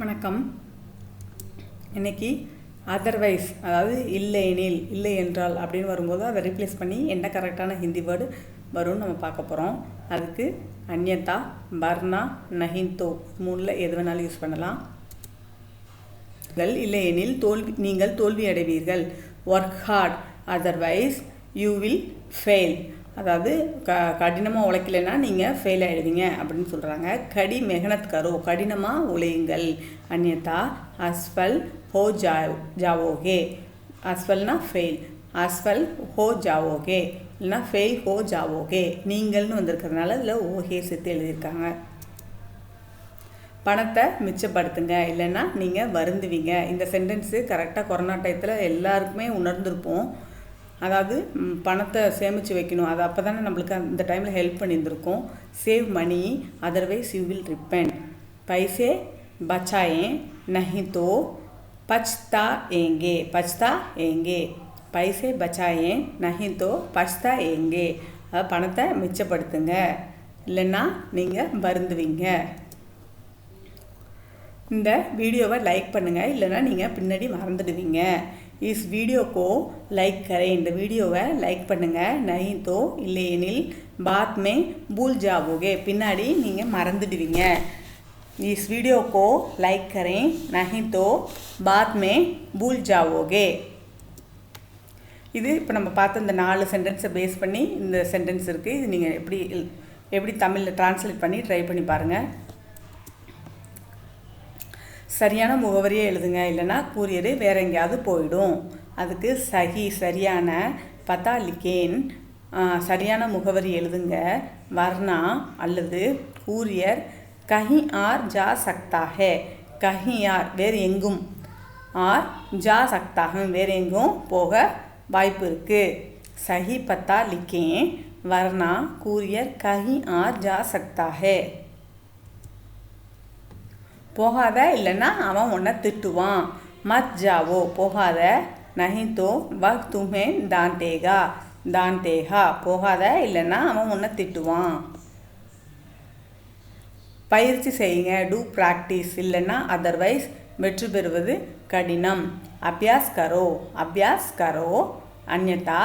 வணக்கம். இன்னைக்கு அதர்வைஸ் அதாவது இல்லையெனில் இல்லை என்றால் அப்படின்னு வரும்போது அதை ரீப்ளேஸ் பண்ணி என்ன கரெக்டான ஹிந்தி வேர்டு வரும்னு நம்ம பார்க்க போகிறோம் அதுக்கு அந்யதா பர்னா நஹிந்தோ மூணில் எது வேணாலும் யூஸ் பண்ணலாம். இல்லை இல்லையெனில் தோல்வி நீங்கள் தோல்வி அடைவீர்கள் work hard otherwise you will fail அதாவது க கடினமாக உழைக்கலைன்னா நீங்கள் ஃபெயில் ஆகிடுவீங்க அப்படின்னு சொல்கிறாங்க கடி மெஹனத் கரோ கடினமாக உழையுங்கள். அந்யதா அஸ்ஃபல் ஹோ ஜா ஜாவோகே. அஸ்வல்னா ஃபெயில் அஸ்ஃபல் ஹோ ஜாவோகே. இல்லைனா ஃபெயில் ஹோ ஜாவோகே. நீங்கள்னு வந்திருக்கிறதுனால இதில் ஓகே சேர்த்து எழுதியிருக்காங்க. பணத்தை மிச்சப்படுத்துங்க. இல்லைன்னா நீங்கள் வருந்துவீங்க. இந்த சென்டென்ஸு கரெக்டாக கொரோனா டயத்தில் எல்லாருக்குமே உணர்ந்திருப்போம். அதாவது பணத்தை சேமித்து வைக்கணும். அது அப்போ தானே நம்மளுக்கு அந்த டைமில் help பண்ணியிருந்திருக்கோம். Save money otherwise you will repent paise பச்சாயே நஹி தோ பச்தா ஏங்கே பச்தா ஏங்கே. பைசே பச்சாயே நஹி தோ பச்தா ஏங்கே. அதாவது பணத்தை மிச்சப்படுத்துங்க. இல்லைன்னா நீங்கள் வருந்துவீங்க. இந்த வீடியோவை லைக் பண்ணுங்கள் இல்லைன்னா நீங்கள் பின்னாடி மறந்துடுவீங்க. இஸ் வீடியோக்கோ லைக் கரேன் இந்த வீடியோவை லைக் பண்ணுங்கள் நஹி தோ இல்லையெனில் பாத்மே பூல் ஜாவோகே பின்னாடி நீங்கள் மறந்துடுவீங்க. இஸ் வீடியோக்கோ லைக் கரேன் நஹி தோ பூல் ஜாவோகே இது இப்போ நம்ம பார்த்த இந்த நாலு சென்டென்ஸை பேஸ் பண்ணி இந்த சென்டென்ஸ் இருக்குது இது நீங்கள் எப்படி எப்படி தமிழில் ட்ரான்ஸ்லேட் பண்ணி ட்ரை பண்ணி பாருங்கள் சரியான முகவரியை எழுதுங்க. இல்லைன்னா கூரியர் வேற எங்கேயாவது போயிடும். அதுக்கு சஹி சரியான பத்தா லிகேன் சரியான முகவரி எழுதுங்க. வர்ணா அல்லது கூரியர் கஹி ஆர் ஜா சக்தா ஹே கஹி ஆர் வேறு எங்கும். ஆர் ஜா சக்தாகும் வேறு எங்கும் போக வாய்ப்பு இருக்குது சஹி பத்தா லிக்கேன் வர்ணா கூரியர் கஹி ஆர் ஜா சக்தா ஹே போகாத இல்லைன்னா அவன் உன்னை திட்டுவான். மத் ஜாவோ போகாத. நஹி தோ வக் துமே தான்டேகா தான்டேகா போகாத இல்லைன்னா அவன் உன்னை திட்டுவான். பயிற்சி செய்யுங்க. Two practice. இல்லைன்னா அதர்வைஸ் வெற்றி பெறுவது கடினம். அபியாஸ் கரோ. அபியாஸ் கரோ. அந்யதா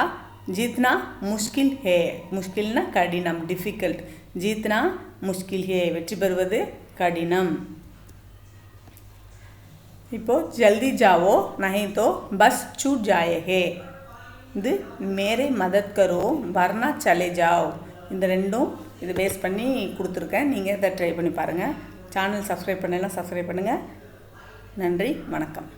ஜீத்னா முஷ்கில் ஹே. முஷ்கில்னா கடினம். டிஃபிகல்ட். ஜீத்னா முஷ்கில் ஹே. வெற்றி பெறுவது கடினம். இப்போது ஜல்தி ஜாவோ நஹி பஸ் சூட் ஜாயகே. இது மேரே மதத் கரோ வர்ணா சலே ஜாவ். இந்த ரெண்டும் இது பேஸ் பண்ணி கொடுத்துருக்கேன். நீங்கள் இதை ட்ரை பண்ணி பாருங்கள் சேனல் சப்ஸ்கிரைப் பண்ணலாம் சப்ஸ்கிரைப் பண்ணுங்கள் நன்றி வணக்கம்.